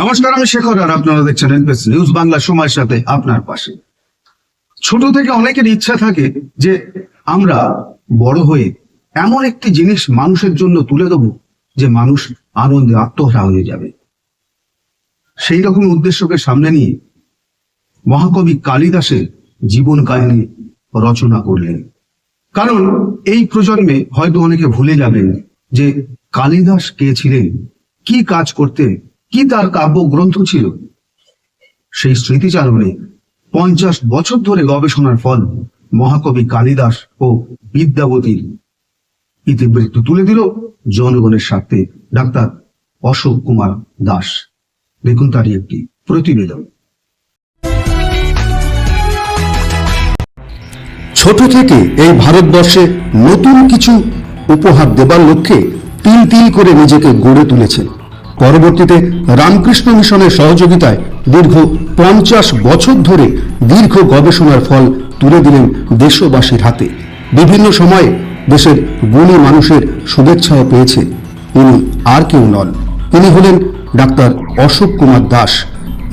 নমস্কার, আমি শেখর আর আপনারা দেখছেন এনপিএস নিউজ বাংলা সময়ের সাথে আপনার পাশে। ছোট থেকে অনেকের ইচ্ছা থাকে যে আমরা বড় হয়ে এমন একটি জিনিস মানুষের জন্য তুলে দেবো যে মানুষ আনন্দে আত্মহারা হয়ে যাবে। সেই রকম উদ্দেশ্যকে সামনে নিয়ে মহাকবি কালিদাসের জীবন কাহিনী রচনা করলেন। কারণ এই প্রজন্মে হয়তো অনেকে ভুলে যাবেন যে কালিদাস কে ছিলেন, কি কাজ করতেন কি তার কাব্যগ্রন্থ ছিল? সেই স্মৃতিচারণে পঞ্চাশ বছর ধরে গবেষণার ফল মহাকবি কালিদাস ও বিদ্যাবতীর ইতিবৃত্ত তুলে দিল জনগণের স্বার্থে ডাক্তার অশোক কুমার দাস। দেখুন তারই একটি প্রতিবেদন। ছোট থেকে এই ভারতবর্ষে নতুন কিছু উপহার দেবার লক্ষ্যে তিল তিল করে নিজেকে গড়ে তুলেছেন। পরবর্তীতে রামকৃষ্ণ মিশনের সহযোগিতায় দীর্ঘ পঞ্চাশ বছর ধরে দীর্ঘ গবেষণার ফল তুলে দিলেন দেশবাসীর হাতে। বিভিন্ন সময়ে দেশের গুণী মানুষের শুভেচ্ছাও পেয়েছে। ইনি আর কেউ নন। তিনি হলেন ডাক্তার অশোক কুমার দাস।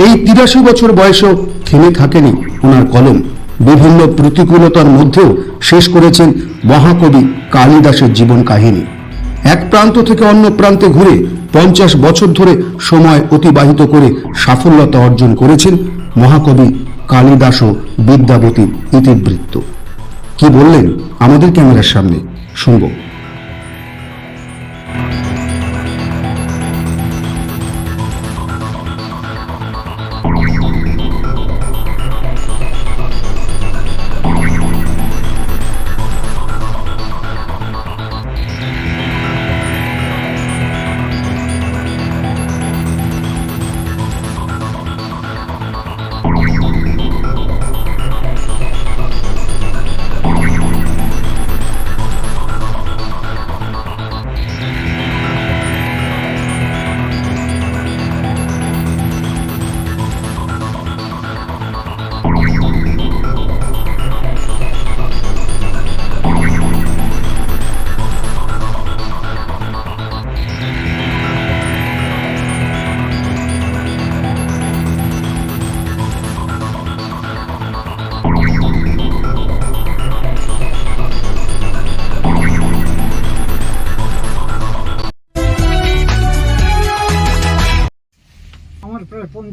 এই তিরাশি বছর বয়সেও থেমে থাকেনি ওনার কলম। বিভিন্ন প্রতিকূলতার মধ্যেও শেষ করেছেন মহাকবি কালিদাসের জীবন কাহিনী। এক প্রান্ত থেকে অন্য প্রান্তে ঘুরে পঞ্চাশ বছর ধরে সময় অতিবাহিত করে সাফল্যতা অর্জন করেছেন মহাকবি কালিদাস ও বিদ্যাবতীর ইতিবৃত্ত। কি বললেন আমাদের ক্যামেরার সামনে? শুনব।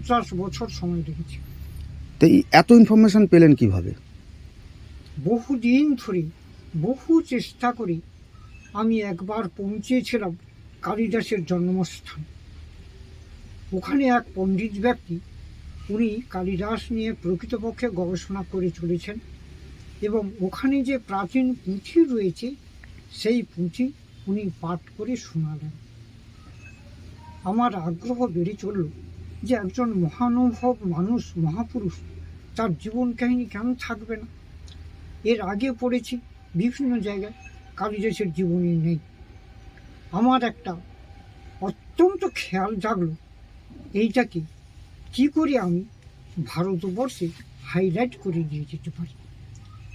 পঞ্চাশ বছর সময় লেগেছে তো এত ইনফরমেশন পেলেন কীভাবে? বহুদিন ধরে বহু চেষ্টা করে আমি একবার পৌঁছেছিলাম কালিদাসের জন্মস্থান। ওখানে এক পণ্ডিত ব্যক্তি উনি কালিদাস নিয়ে প্রকৃতপক্ষে গবেষণা করে চলেছেন এবং ওখানে যে প্রাচীন পুঁথি রয়েছে সেই পুঁথি উনি পাঠ করে শোনালেন। আমার আগ্রহ বেড়ে চলল যে একজন মহানুভব মানুষ মহাপুরুষ তার জীবন কাহিনী কেন থাকবে না? এর আগে পড়েছি বিভিন্ন জায়গায় কালিদাসের জীবনী নেই। আমার একটা অত্যন্ত খেয়াল জাগলো এইটাকে কি করে আমি ভারতবর্ষে হাইলাইট করে দিয়ে যেতে পারি?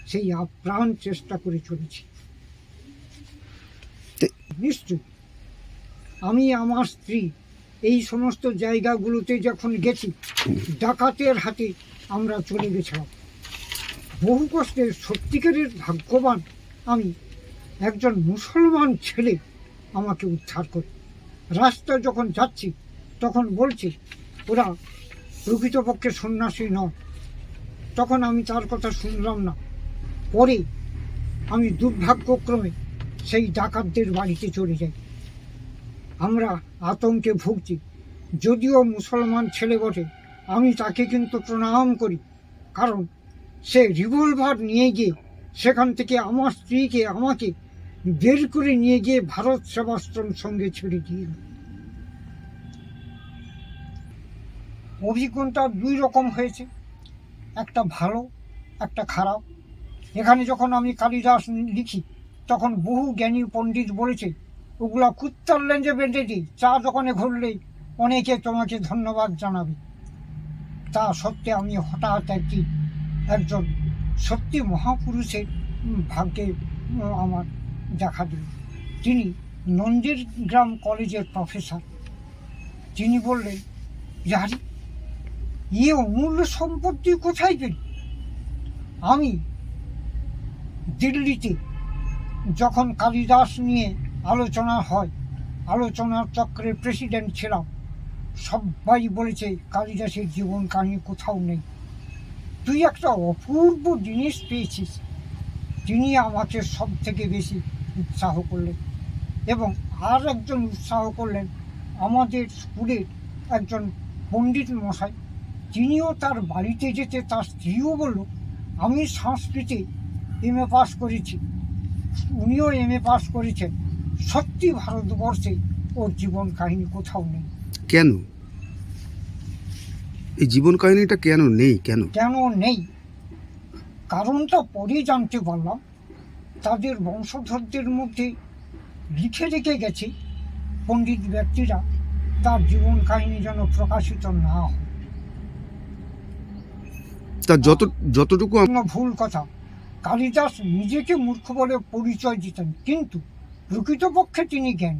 সেই আপ্রাণ চেষ্টা করে চলেছি। নিশ্চয় আমি আমার স্ত্রী এই সমস্ত জায়গাগুলোতে যখন গেছি, ডাকাতের হাতে আমরা চলে গেছিলাম। বহু কষ্টে সত্যিকারের ভাগ্যবান আমি একজন মুসলমান ছেলে আমাকে উদ্ধার করে। রাস্তা যখন যাচ্ছি, তখন বলছে, ওরা প্রকৃতপক্ষে সন্ন্যাসী নয়। তখন আমি তার কথা শুনলাম না। পরে আমি দুর্ভাগ্যক্রমে সেই ডাকাতদের বাড়িতে চলে যাই। আমরা আতঙ্কে ভুগছি। যদিও মুসলমান ছেলে বটে, আমি তাকে কিন্তু প্রণাম করি। কারণ সে রিভলভার নিয়ে গিয়ে সেখান থেকে আমার স্ত্রীকে, আমাকে বের করে নিয়ে গিয়ে ভারত সেবাশ্রম সঙ্গে ছেড়ে দিয়ে অভিজ্ঞতা দুই রকম হয়েছে। একটা ভালো, একটা খারাপ। এখানে যখন আমি কালিদাস লিখি, তখন বহু জ্ঞানী পণ্ডিত বলেছে ওগুলা কুত্তার লেঞ্জে বেঁধে দিই চা দোকানে ঘুরলেই অনেকে তোমাকে ধন্যবাদ জানাবে। তা সত্ত্বে আমি হঠাৎ একটি, একজন সত্যি মহাপুরুষের ভাগ্যে আমার দেখা দিল। তিনি নন্দীর গ্রাম কলেজের প্রফেসর। তিনি বললেন যে আরে এ অমূল্য সম্পত্তি কোথায় পেল? আমি দিল্লিতে যখন কালিদাস নিয়ে আলোচনা হয়। আলোচনার চক্রের প্রেসিডেন্ট ছিলাম। সবাই বলেছে, কালিদাসের জীবন কাহিনী কোথাও নেই। তুই একটা অপূর্ব জিনিস পেয়েছিস তিনি আমাকে সব থেকে বেশি উৎসাহ করলেন এবং আর একজন উৎসাহ করলেন আমাদের স্কুলের একজন পণ্ডিত মশাই। তিনিও তার বাড়িতে যেতে তার স্ত্রীও বলল, আমি সংস্কৃতে এম এ পাস করেছি। উনিও এম এ পাস করেছেন। সত্যি ভারতবর্ষে ওর জীবন কাহিনী কোথাও নেই। কেন? এই জীবন কাহিনীটা কেন নেই? কেন? কেন নেই? কারণটা পরে জানতে পারলাম। তাদের বংশধরদের মধ্যে লিখে রেখে গেছে পণ্ডিত ব্যক্তিরা তার জীবন কাহিনী যেন প্রকাশিত না হয়। তা যত যতটুকু ভুল কথা কালিদাস নিজেকে মূর্খ বলে পরিচয় দিতেন কিন্তু প্রকৃতপক্ষে তিনি জ্ঞান।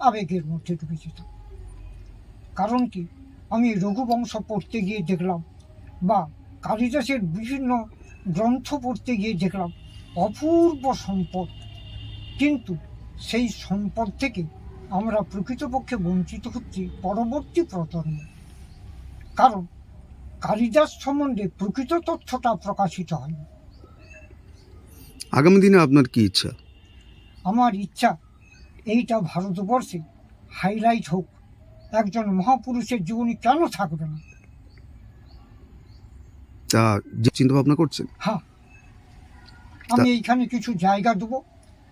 আবেগের মধ্যে যেতাম কারণ কি? আমি রঘুবংশ পড়তে গিয়ে দেখলাম বা কালিদাসের বিভিন্ন গ্রন্থ পড়তে গিয়ে দেখলাম অপূর্ব সম্পদ। কিন্তু সেই সম্পদ থেকে আমরা প্রকৃতপক্ষে বঞ্চিত হচ্ছি পরবর্তী প্রজন্ম। কারণ কালিদাস সম্বন্ধে প্রকৃত তথ্যটা প্রকাশিত হয়নি। আগামী দিনে আপনার কি ইচ্ছা? আমার ইচ্ছা এইটা ভারতবর্ষে হাইলাইট হোক। একজন মহাপুরুষের জীবনী কেন থাকবে না? তা যে চিন্তা ভাবনা করছেন? হ্যাঁ। আমি এইখানে কিছু জায়গা দেবো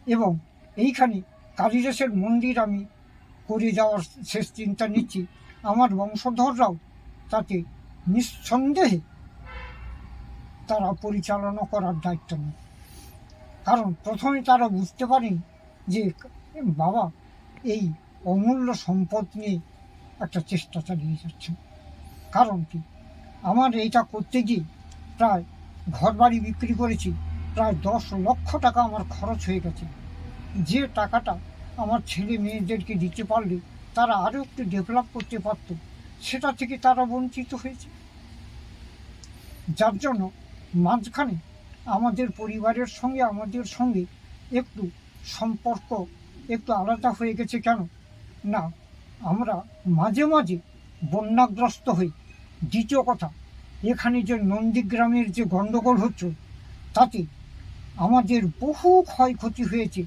এবং এইখানে কালিদাসের মন্দির আমি করে যাওয়ার শেষ চিন্তা নিচ্ছি। আমার বংশধররাও তাতে নিঃসন্দেহে তারা পরিচালনা করার দায়িত্ব নেয় কারণ প্রথমে তারা বুঝতে পারেন যে বাবা, এই অমূল্য সম্পদ নিয়ে একটা চেষ্টা চালিয়ে যাচ্ছে কারণ কি? আমার এইটা করতে গিয়ে প্রায় ঘর বাড়ি বিক্রি করেছি, প্রায় দশ লক্ষ টাকা আমার খরচ হয়ে গেছে। যে টাকাটা আমার ছেলে মেয়েদেরকে দিতে পারলে, তারা আরও একটু ডেভেলপ করতে পারত, সেটা থেকে তারা বঞ্চিত হয়েছে। যার জন্য মাঝখানে আমাদের পরিবারের সঙ্গে, আমাদের সঙ্গে একটু সম্পর্ক একটু আলাদা হয়ে গেছে কেন? না, আমরা মাঝে মাঝে বন্যাগ্রস্ত হই। দ্বিতীয় কথা, এখানে যে নন্দীগ্রামের যে গণ্ডগোল হচ্ছে, তাতে আমাদের বহু ক্ষয়ক্ষতি হয়েছে,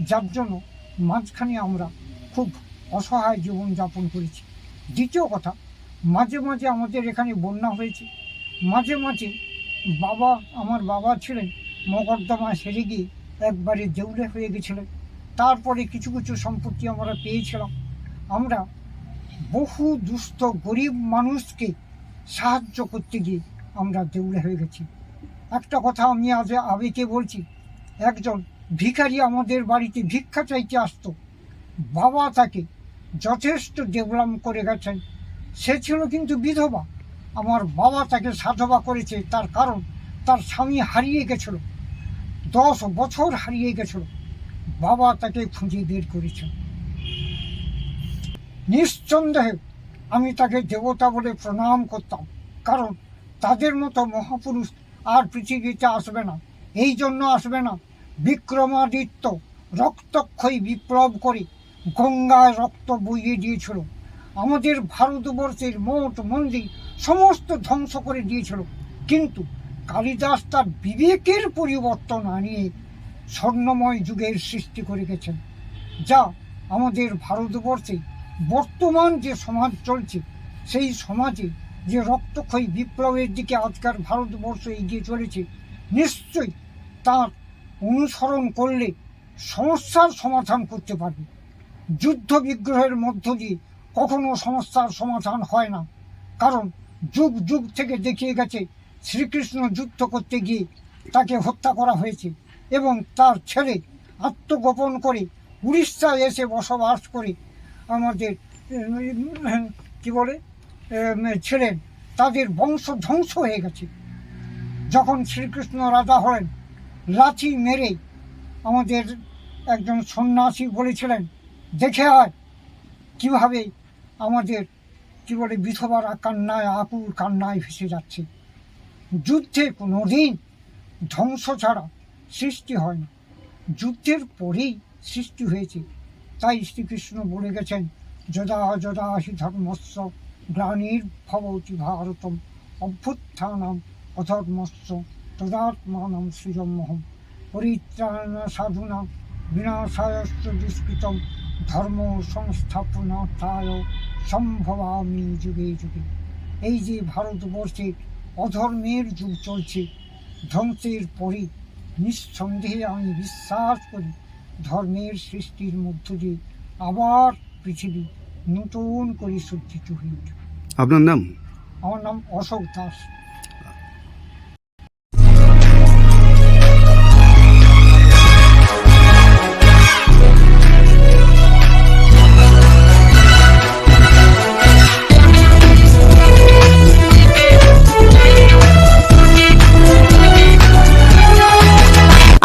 যার জন্য মাঝখানে আমরা খুব অসহায় জীবনযাপন করেছি। দ্বিতীয় কথা, মাঝে মাঝে আমাদের এখানে বন্যা হয়েছে। মাঝে মাঝে বাবা, আমার বাবা ছিলেন মকদ্দমায় সেরে গিয়ে একবারে দেউলে হয়ে গেছিলেন। তারপরে কিছু কিছু সম্পত্তি আমরা পেয়েছিলাম। আমরা বহু দুস্থ, গরিব মানুষকে সাহায্য করতে গিয়ে আমরা দেউলে হয়ে গেছি। একটা কথা আমি আজ আবেগে বলছি, একজন ভিখারি আমাদের বাড়িতে ভিক্ষা চাইতে আসতো, বাবা তাকে যথেষ্ট ডেভেলপ করে গেছেন। সে ছিল কিন্তু বিধবা। আমার বাবা তাকে সাধবা করেছে, তার কারণ তার স্বামী হারিয়ে গেছিল, দশ বছর হারিয়ে গেছিল, বাবা তাকে খুঁজে বের করেছেন নিঃসন্দেহে আমি তাকে দেবতা বলে প্রণাম করতাম, কারণ তাদের মতো মহাপুরুষ আর পৃথিবীতে আসবে না। এই জন্য আসবে না। বিক্রমাদিত্য রক্তক্ষয়ী বিপ্লব করে গঙ্গায় রক্ত বইয়ে দিয়েছিল। আমাদের ভারতবর্ষের মোট মন্দির সমস্ত ধ্বংস করে দিয়েছিল। কিন্তু কালিদাস তার বিবেকের পরিবর্তন আনিয়ে স্বর্ণময় যুগের সৃষ্টি করে গেছেন, যা আমাদের ভারতবর্ষে বর্তমান যে সমাজ চলছে, সেই সমাজে যে রক্তক্ষয়ী বিপ্লবের দিকে আজকার ভারতবর্ষ এগিয়ে চলেছে, নিশ্চয়ই তার অনুসরণ করলে সমস্যার সমাধান করতে পারবে। যুদ্ধ বিগ্রহের মধ্য দিয়ে কখনো সমস্যার সমাধান হয় না। কারণ যুগ যুগ থেকে দেখিয়ে গেছে, শ্রীকৃষ্ণ যুদ্ধ করতে গিয়ে তাকে হত্যা করা হয়েছে এবং তার ছেলে আত্মগোপন করে উড়িষ্যায় এসে বসবাস করে আমাদের কি বলে ছিলেন তাদের বংশ ধ্বংস হয়ে গেছে। যখন শ্রীকৃষ্ণ রাজা হলেন লাঠি মেরে আমাদের একজন সন্ন্যাসী বলেছিলেন, দেখে হয় কীভাবে আমাদের কি বলে, বিধবারা কান্নায়, আকুল কান্নায় ভেসে যাচ্ছে। যুদ্ধে কোনো দিন ধ্বংস ছাড়া সৃষ্টি হয় না। যুদ্ধের পরেই সৃষ্টি হয়েছে। তাই শ্রীকৃষ্ণ বলে গেছেন, যদা যদা হি ধর্মস্ব গ্লানির ভবতি ভারতম অভ্যুত্থানাম অধর্মস্ব তদাত্মানাম সৃজমহম পরিত্রাণ সাধুনা বিনাশায়স্ত দুষ্কৃতম ধর্ম সংস্থাপনাথায় সম্ভবামি যুগে যুগে। এই যে ভারতবর্ষে অধর্মের যুগ চলছে ধ্বংসের পরে নিঃসন্দেহে আমি বিশ্বাস করি ধর্মের সৃষ্টির মধ্য দিয়ে আবার পৃথিবী নতুন করে সজ্জিত হয়ে উঠবে। আপনার নাম? আমার নাম অশোক দাস।